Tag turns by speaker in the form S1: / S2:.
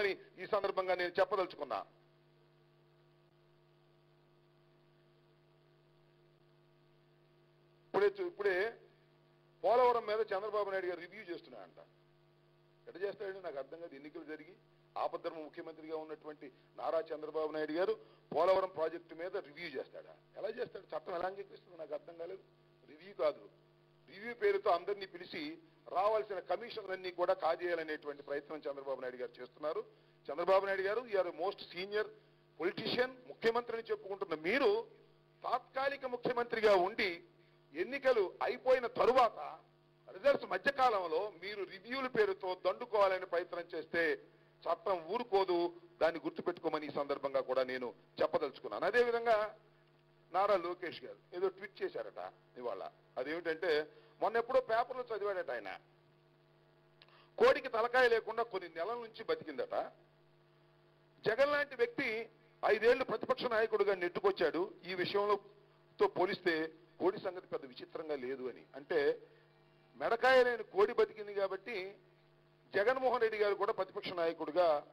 S1: గుర్తుపెట్టుకోమని ఈ సందర్భంగా నేను చెప్పదలుచుకున్నా. ఇప్పుడే ఇప్పుడే పోలవరం మీద చంద్రబాబు నాయుడు గారు రివ్యూ చేస్తున్నాయంట ఎట చేస్తాడని నాకు అర్థం కాదు. ఎన్నికలు జరిగి ఆపద్ధర్మ ముఖ్యమంత్రిగా ఉన్నటువంటి నారా చంద్రబాబు నాయుడు గారు పోలవరం ప్రాజెక్టు మీద రివ్యూ చేస్తాడా? ఎలా చేస్తాడు? చట్టం ఎలా అంగీకరిస్తుంది నాకు అర్థం కాలేదు. రివ్యూ కాదు. రివ్యూ పేరుతో అందరినీ పిలిచి రావాల్సిన కమిషన్లన్నీ కూడా కాజేయాలనేటువంటి ప్రయత్నం చంద్రబాబు నాయుడు గారు చేస్తున్నారు. చంద్రబాబు నాయుడు గారు ఆర్ మోస్ట్ సీనియర్ పొలిటీషియన్ ముఖ్యమంత్రిని చెప్పుకుంటున్న మీరు తాత్కాలిక ముఖ్యమంత్రిగా ఉండి ఎన్నికలు అయిపోయిన తరువాత రిజల్ట్స్ మధ్యకాలంలో మీరు రివ్యూల పేరుతో దండుకోవాలని ప్రయత్నం చేస్తే చట్టం ఊరుకోదు. దాన్ని గుర్తుపెట్టుకోమని ఈ సందర్భంగా కూడా నేను చెప్పదలుచుకున్నాను. అదేవిధంగా నారా లోకేష్ గారు. ఏదో ట్వీట్ చేశారట ఇవాళ. అదేమిటంటే మొన్న ఎప్పుడో పేపర్లో చదివాడట ఆయన. కోడికి తలకాయ లేకుండా కొన్ని నెలల నుంచి బతికిందట. జగన్ లాంటి వ్యక్తి ఐదేళ్ళు ప్రతిపక్ష నాయకుడుగా నెట్టుకొచ్చాడు. ఈ విషయంలో తో పోలిస్తే కోడి సంగతి పెద్ద విచిత్రంగా లేదు అని. అంటే మెడకాయ లేని కోడి బతికింది కాబట్టి జగన్మోహన్ రెడ్డి గారు కూడా ప్రతిపక్ష నాయకుడుగా